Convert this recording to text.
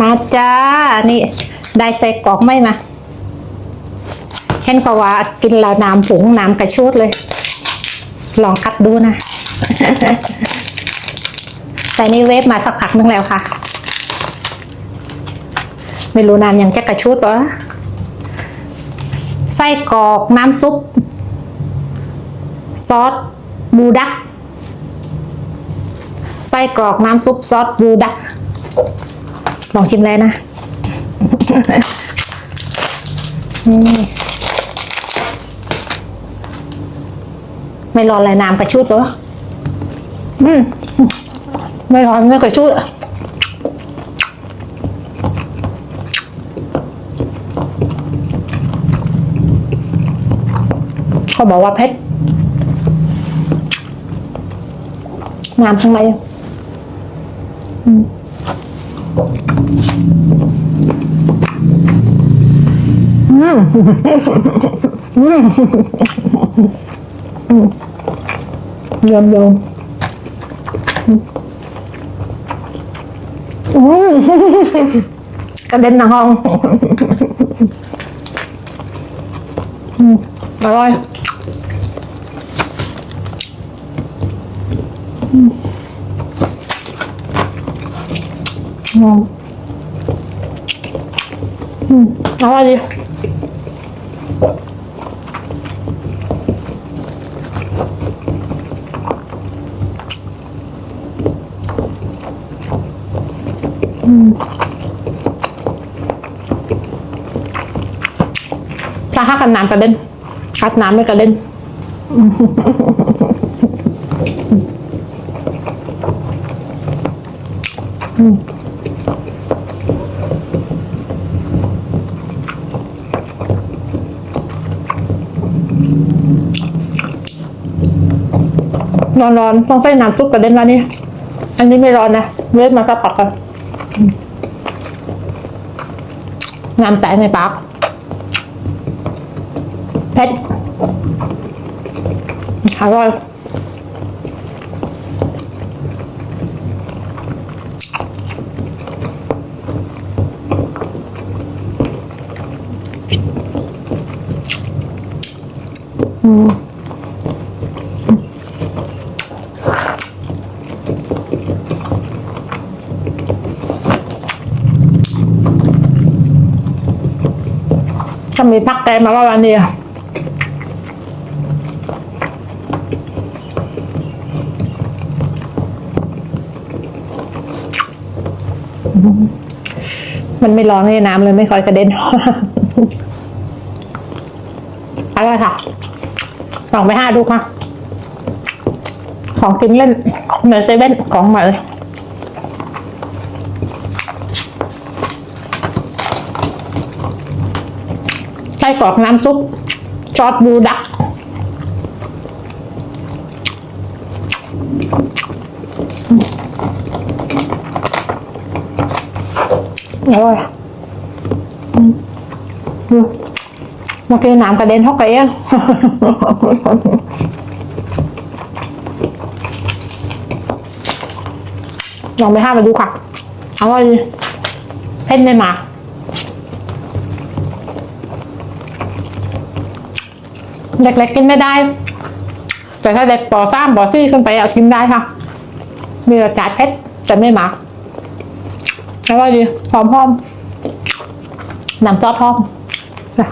มาจ้า นี่ได้ใส่กรอกไม่มาเห็นเขาว่ากินแล้วน้ำผงน้ำกระชูดเลย ลองกัดดูนะใส่ในเวฟมาสักพักนึงแล้วค่ะ ไม่รู้น้ำยังจะกระชูดปะไส้กรอกน้ำซุป ซอสบูดัก ไส้กรอกน้ำซุปซอสบูดัก ลองชิมเลยนะนี่ไม่ร้อนเลยน้ำกระชุดหรออืมไม่ร้อนไม่กระชุดอะเขาบอกว่าเพชรน้ำข้างในอืม ยอมยอมอืมกระเด็นนังห้องอืมอร่อยอืม อืมอืมอร่อยดีถ้าหักกันน้ำกระเด็นคัดน้ำไม่กระเด็นอืม ร้อนๆต้องใส่น้ำซุปกระเด็นแล้วนี่ อันนี้ไม่ร้อนนะเวทมาสักพักกันน้ำแตกในปากเผ็ดอร่อยอืม ถ้ามีพักแกมาว่าวันเดียวมันไม่ร้อนเลยน้ำเลยไม่ค่อยกระเด็นอร่อยค่ะลองไปห้าดูค่ะ ของกินเล่นในเซเว่นของใหม่เลย ส้กรอกน้ำซุปซอสบูดัก อร่อยอืมดูเมื่อกี้น้ำกระเด็นเท่าไก่อะลองไปห้ามาดูค่ะ อร่อยเผ็ดไม่มาก เด็กๆกินไม่ได้ แต่ถ้าเด็กปอซ้ำปอซี่ขึ้นไปเอากินได้ค่ะ มีรสชาติเผ็ดแต่ไม่หมักอร่อยดีหอมหอมน้ำซอสหอมจ้ะ